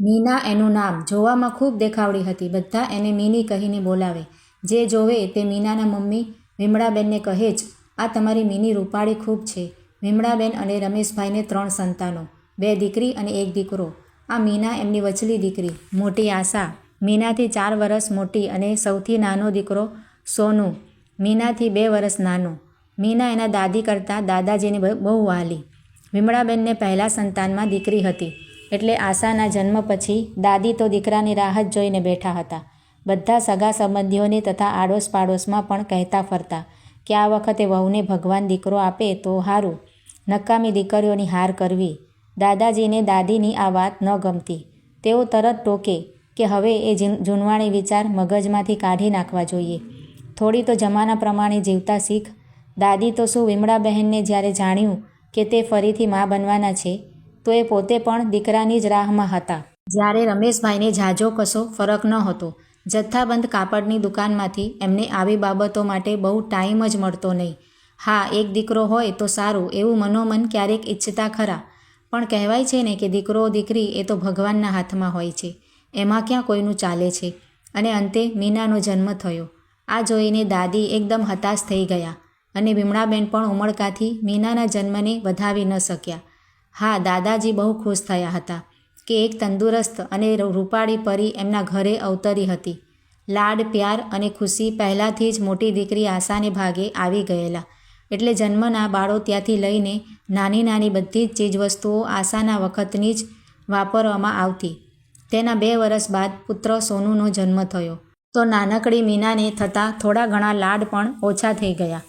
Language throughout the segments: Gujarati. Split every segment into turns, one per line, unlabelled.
મીના એનું નામ જોવામાં ખૂબ દેખાવડી હતી. બધા એને મીની કહીને બોલાવે. જે જોવે તે મીનાના મમ્મી વિમળાબેનને કહે જ, આ તમારી મીની રૂપાળી ખૂબ છે. વિમળાબેન અને રમેશભાઈને ત્રણ સંતાનો, બે દીકરી અને એક દીકરો. આ મીના એમની વચલી દીકરી. મોટી આશા. મીનાથી ચાર વર્ષ મોટી અને સૌથી નાનો દીકરો સોનુ. મીનાથી બે વર્ષ નાનો. મીના એના દાદી કરતાં દાદાજીને બહુ વાલી. વિમળાબેનને પહેલાં સંતાનમાં દીકરી હતી. એટલે આશાના જન્મ પછી દાદી તો દીકરાની રાહત જોઈને બેઠા હતા. બધા સગા સંબંધીઓને તથા આડોશ પાડોશમાં પણ કહેતા ફરતા કે આ વખતે વહુને ભગવાન દીકરો આપે તો સારું નકામી દીકરીઓની હાર કરવી. દાદાજીને દાદીની આ વાત ન ગમતી. તેઓ તરત ટોકે કે હવે એ જીન- જૂનવાણી વિચાર મગજમાંથી કાઢી નાખવા જોઈએ. થોડી તો જમાના પ્રમાણે જીવતા શીખ. દાદી તો શું વિમળાબહેનને જ્યારે જાણ્યું કે તે ફરીથી મા બનવાના છે તો એ પોતે પણ દીકરાની જ રાહમાં હતા. જ્યારે રમેશભાઈને ઝાઝો કશો ફરક ન હતો જથ્થાબંધ કાપડની દુકાનમાંથી એમને આવી બાબતો માટે બહુ ટાઈમ જ મળતો નહીં. હા, એક દીકરો હોય તો સારું, એવું મનોમન ક્યારેક ઈચ્છતા ખરા. પણ કહેવાય છે ને કે દીકરો દીકરી એ તો ભગવાનના હાથમાં હોય છે. એમાં ક્યાં કોઈનું ચાલે છે? અને અંતે મીનાનો જન્મ થયો. આ જોઈને દાદી એકદમ હતાશ થઈ ગયા અને ભીમણાબેન પણ ઉમળકાથી મીનાના જન્મને વધાવી ન શક્યા. હા, દાદાજી બહુ ખુશ થયા હતા કે એક તંદુરસ્ત અને રૂપાળી પરી એમના ઘરે અવતરી હતી. લાડ, પ્યાર અને ખુશી પહેલાંથી જ મોટી દીકરી આશાને ભાગે આવી ગયેલા. એટલે જન્મના બાળો ત્યાંથી લઈને નાની નાની બધી જ ચીજવસ્તુઓ આશાના વખતની જ વાપરવામાં આવતી. તેના બે વર્ષ બાદ પુત્ર સોનુનો જન્મ થયો. તો નાનકડી મીનાને થતાં થોડા ઘણા લાડ પણ ઓછા થઈ ગયા.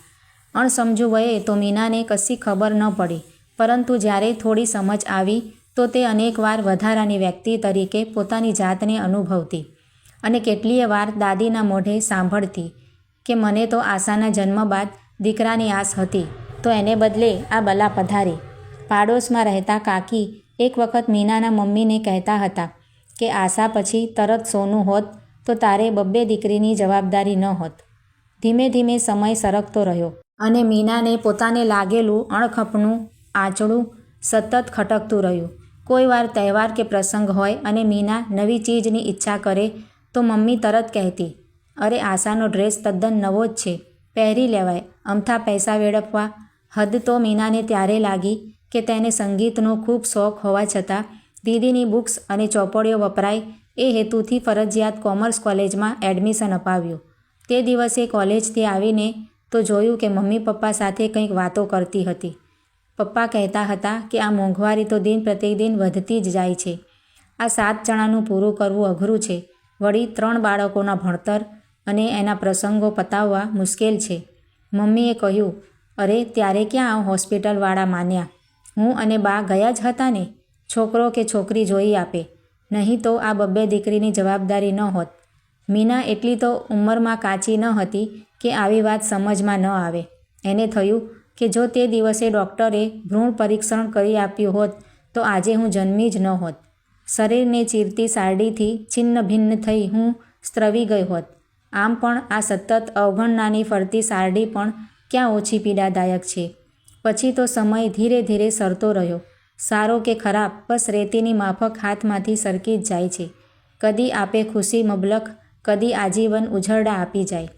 અણસમજુ વયે તો મીનાને કશી ખબર ન પડી. પરંતુ જ્યારે થોડી સમજ આવી, તો તે અનેકવાર વધારાની વ્યક્તિ તરીકે પોતાની જાતને અનુભવતી અને કેટલીય વાર દાદીના મોઢે સાંભળતી કે મને તો આશાના જન્મ બાદ દીકરાની આસ હતી, તો એને બદલે આ બલા પધારી. પાડોશમાં રહેતા કાકી એક વખત મીનાના મમ્મીને કહેતા હતા કે આશા પછી તરત સોનું હોત, તો તારે બબ્બે દીકરીની જવાબદારી ન હોત. ધીમે ધીમે સમય સરકતો રહ્યો અને મીનાને પોતાને લાગેલું અણખપનું આંચળું સતત ખટકતું રહ્યું. કોઈ વાર તહેવાર કે પ્રસંગ હોય અને મીના નવી ચીજની ઈચ્છા કરે તો મમ્મી તરત કહેતી, અરે, આશાનો ડ્રેસ તદ્દન નવો જ છે. પહેરી લેવાય. અમથા પૈસા વેડફવા. હદ તો મીનાને ત્યારે લાગી કે તેને સંગીતનો ખૂબ શોખ હોવા છતાં દીદીની બુક્સ અને ચોપડીઓ વપરાય એ હેતુથી ફરજિયાત કોમર્સ કોલેજમાં એડમિશન અપાવ્યું. તે દિવસે કોલેજથી આવીને તો જોયું કે મમ્મી પપ્પા સાથે કંઈક વાતો કરતી હતી. પપ્પા કહેતા હતા કે આ મોંઘવારી તો દિન પ્રતિદિન વધતી જ જાય છે. આ સાત જણાનું પૂરું કરવું અઘરું છે. વળી ત્રણ બાળકોના ભણતર અને એના પ્રસંગો પતાવવા મુશ્કેલ છે. મમ્મીએ કહ્યું, અરે, ત્યારે ક્યાં આ હોસ્પિટલવાળા માન્યા? હું અને બા ગયા જ હતા ને? છોકરો કે છોકરી જોઈ આપે. નહીં તો આ બબ્બે દીકરીની જવાબદારી ન હોત. મીના એટલી તો ઉંમરમાં કાચી ન હતી કે આવી વાત સમજમાં ન આવે. એને થયું કે જો તે દિવસે ડૉક્ટરે ભ્રૂણ પરીક્ષણ કરી આપ્યું હોત, તો આજે હું જન્મી જ ન હોત. શરીરને ચીરતી સારડીથી છિન્ન ભિન્ન થઈ હું સ્ત્રવી ગઈ હોત. આમ પણ આ સતત અવગણનાની ફરતી સારડી પણ ક્યાં ઓછી પીડાદાયક છે? પછી તો સમય ધીરે ધીરે સરતો રહ્યો. સારો કે ખરાબ બસ રેતીની માફક હાથમાંથી સરકી જ જાય છે. કદી આપે ખુશી મબલખ, કદી આજીવન ઉઝરડા આપી જાય.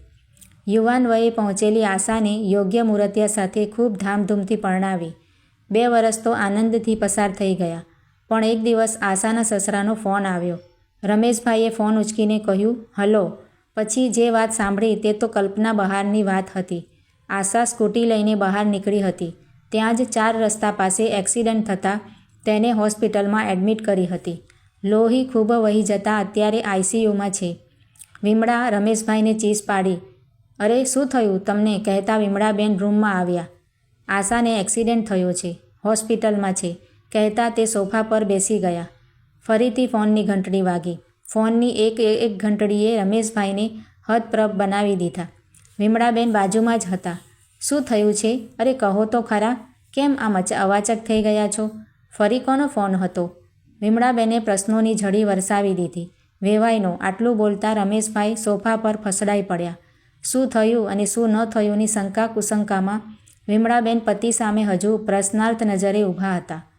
યુવાન વયે પહોંચેલી આશાને યોગ્ય મૂર્તિયા સાથે ખૂબ ધામધૂમથી પરણાવી. બે વર્ષ તો આનંદથી પસાર થઈ ગયા, પણ એક દિવસ આશાના સસરાનો ફોન આવ્યો. રમેશભાઈએ ફોન ઉચકીને કહ્યું, હલો. પછી જે વાત સાંભળી તે તો કલ્પના બહારની વાત હતી. આશા સ્કૂટી લઈને બહાર નીકળી હતી. ત્યાં જ ચાર રસ્તા પાસે એક્સિડન્ટ થતાં તેને હોસ્પિટલમાં એડમિટ કરી હતી. લોહી ખૂબ વહી જતાં અત્યારે આઈસીયુમાં છે. વિમળા રમેશભાઈને ચીસ પાડી અરે, શું થયું? તમને કહેતા વિમળાબેન રૂમમાં આવ્યા. આશાને એક્સિડન્ટ થયો છે. હોસ્પિટલમાં છે. કહેતા તે સોફા પર બેસી ગયા. ફરીથી ફોનની ઘંટડી વાગી. ફોનની એક એક ઘંટડીએ રમેશભાઈને હદપ્રભ બનાવી દીધા. વિમળાબેન બાજુમાં જ હતા. શું થયું છે? અરે, કહો તો ખરા. કેમ આમ અવાચક થઈ ગયા છો? ફરી કોનો ફોન હતો? વિમળાબેને પ્રશ્નોની ઝડી વરસાવી દીધી. વેવાઈનો, આટલું બોલતા રમેશભાઈ સોફા પર ફસડાઈ પડ્યા. શું થયું અને શું ન થયુંની શંકા કુશંકામાં વિમળાબેન પતિ સામે હજુ પ્રશ્નાર્થ નજરે ઊભા હતા.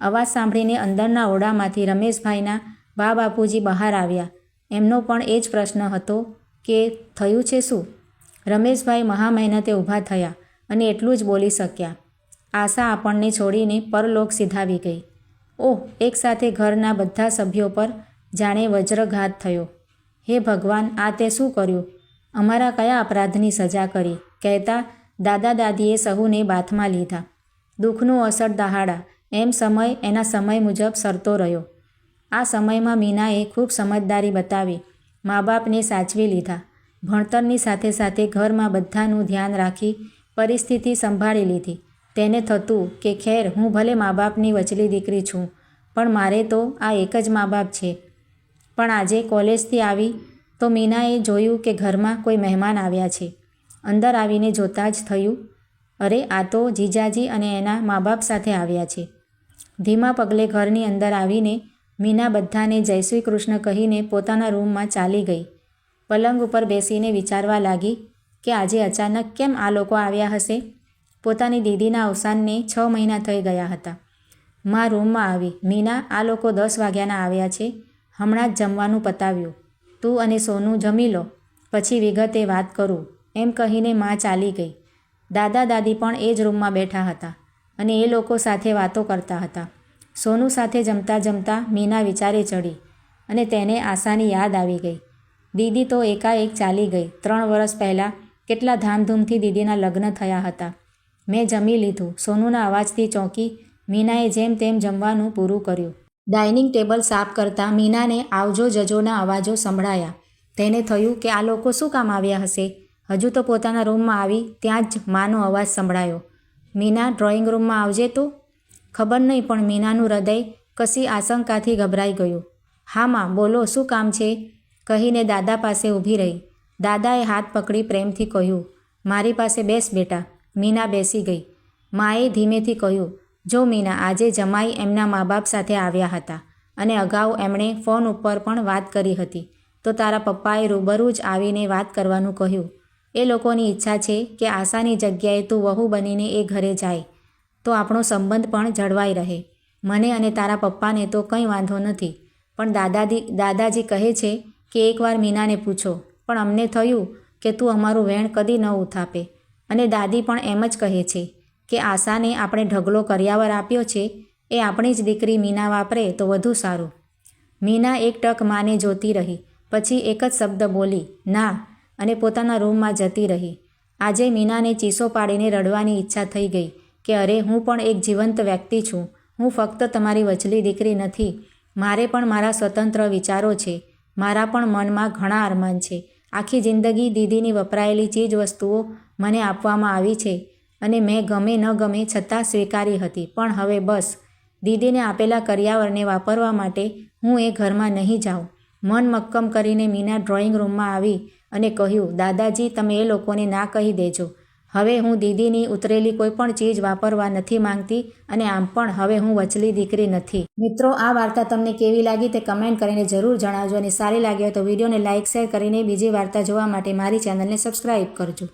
અવાજ સાંભળીને અંદરના ઓરડામાંથી રમેશભાઈના બા બાપુજી બહાર આવ્યા. એમનો પણ એ જ પ્રશ્ન હતો કે, થયું છે શું? રમેશભાઈ મહા મહેનતે ઊભા થયા અને એટલું જ બોલી શક્યા. આશા આપણને છોડીને પરલોક સીધાવી ગઈ. ઓહ એકસાથે ઘરના બધા સભ્યો પર જાણે વજ્રઘાત થયો. હે ભગવાન, આ તે શું કર્યું? અમારા કયા અપરાધની સજા કરી? કહેતા, દાદા દાદીએ સહુને બાથમાં લીધા. દુઃખનું અસર દહાડા. એમ સમય એના સમય મુજબ સરતો રહ્યો. આ સમયમાં મીનાએ ખૂબ સમજદારી બતાવી મા બાપને સાચવી લીધા. ભણતરની સાથે સાથે ઘરમાં બધાનું ધ્યાન રાખી પરિસ્થિતિ સંભાળી લીધી. તેને થતું કે ખેર, હું ભલે મા બાપની વચલી દીકરી છું, પણ મારે તો આ એક જ મા બાપ છે. પણ આજે કોલેજથી આવી તો મીનાએ જોયું કે ઘરમાં કોઈ મહેમાન આવ્યા છે. અંદર આવીને જોતાં જ થયું, અરે, આ તો જીજાજી અને એના મા બાપ સાથે આવ્યા છે. ધીમા પગલે ઘરની અંદર આવીને મીના બધાને જય શ્રી કૃષ્ણ કહીને પોતાના રૂમમાં ચાલી ગઈ. પલંગ ઉપર બેસીને વિચારવા લાગી કે આજે અચાનક કેમ આ લોકો આવ્યા હશે? પોતાની દીદીના અવસાનને છ મહિના થઈ ગયા હતા. મા રૂમમાં આવી. મીના આ લોકો દસ વાગ્યાના આવ્યા છે. હમણાં જ જમવાનું પતાવ્યું. તું અને સોનું જમી લો, પછી વિગતે વાત કરું. એમ કહીને મા ચાલી ગઈ. દાદા દાદી પણ એ જ રૂમમાં બેઠા હતા અને એ લોકો સાથે વાતો કરતા હતા. સોનું સાથે જમતા જમતા મીના વિચારે ચડી અને તેને આશાની યાદ આવી ગઈ. દીદી તો એકાએક ચાલી ગઈ. ત્રણ વર્ષ પહેલાં કેટલા ધામધૂમથી દીદીના લગ્ન થયા હતા. મેં જમી લીધું. સોનુના અવાજથી ચોંકી મીનાએ જેમ તેમ જમવાનું પૂરું કર્યું. ડાઇનિંગ ટેબલ સાફ કરતાં મીનાને આવજો જજોના અવાજો સંભળાયા. તેને થયું કે આ લોકો શું કામ આવ્યા હશે? હજુ તો પોતાના રૂમમાં આવી ત્યાં જ માનો અવાજ સંભળાયો. મીના ડ્રોઈંગ રૂમમાં આવજે તું? ખબર નહીં, પણ મીનાનું હૃદય કશી આશંકાથી ગભરાઈ ગયું. હા, માં, બોલો, શું કામ છે? કહીને દાદા પાસે ઊભી રહી. દાદાએ હાથ પકડી પ્રેમથી કહ્યું, મારી પાસે બેસ બેટા. મીના બેસી ગઈ. માએ ધીમેથી કહ્યું જો મીના આજે જમાઈ એમના મા બાપ સાથે આવ્યા હતા અને અગાઉ એમણે ફોન ઉપર પણ વાત કરી હતી, તો તારા પપ્પાએ રૂબરૂ જ આવીને વાત કરવાનું કહ્યું. એ લોકોની ઈચ્છા છે કે આશાની જગ્યાએ તું વહુ બનીને એ ઘરે જાય, તો આપણો સંબંધ પણ જળવાઈ રહે. મને અને તારા પપ્પાને તો કંઈ વાંધો નથી, પણ દાદાજી દાદાજી કહે છે કે એકવાર મીનાને પૂછો, પણ અમને થયું કે તું અમારું વેણ કદી ન ઉથાપે. અને દાદી પણ એમ જ કહે છે કે આશાને આપણે ઢગલો કર્યાવર આપ્યો છે, એ આપણી જ દીકરી મીના વાપરે તો વધુ સારું. મીના એક ટક માને જોતી રહી, પછી એક જ શબ્દ બોલી, ના, અને પોતાના રૂમમાં જતી રહી. આજે મીનાને ચીસો પાડીને રડવાની ઈચ્છા થઈ ગઈ કે, અરે, હું પણ એક જીવંત વ્યક્તિ છું. હું ફક્ત તમારી વચલી દીકરી નથી. મારે પણ મારા સ્વતંત્ર વિચારો છે. મારા પણ મનમાં ઘણા અરમાન છે. આખી જિંદગી દીદીની વપરાયેલી ચીજ વસ્તુઓ મને આપવામાં આવી છે. અને મેં ગમે ન ગમે છતાં સ્વીકારી હતી. પણ હવે બસ, દીદીને આપેલા કરિયાવરને વાપરવા માટે હું એ ઘરમાં નહીં જાઉં. મન મક્કમ કરીને મીના ડ્રોઈંગ રૂમમાં આવી અને કહ્યું, દાદાજી, તમે એ લોકોને ના કહી દેજો. હવે હું દીદીની ઉતરેલી કોઈ પણ ચીજ વાપરવા નથી માંગતી અને આમ પણ હવે હું વચલી દીકરી નથી. મિત્રો, આ વાર્તા તમને કેવી લાગી તે કમેન્ટ કરીને જરૂર જણાવજો અને સારી લાગી હોય તો વિડીયોને લાઇક શેર કરીને બીજી વાર્તા જોવા માટે મારી ચેનલને સબસ્ક્રાઇબ કરજો.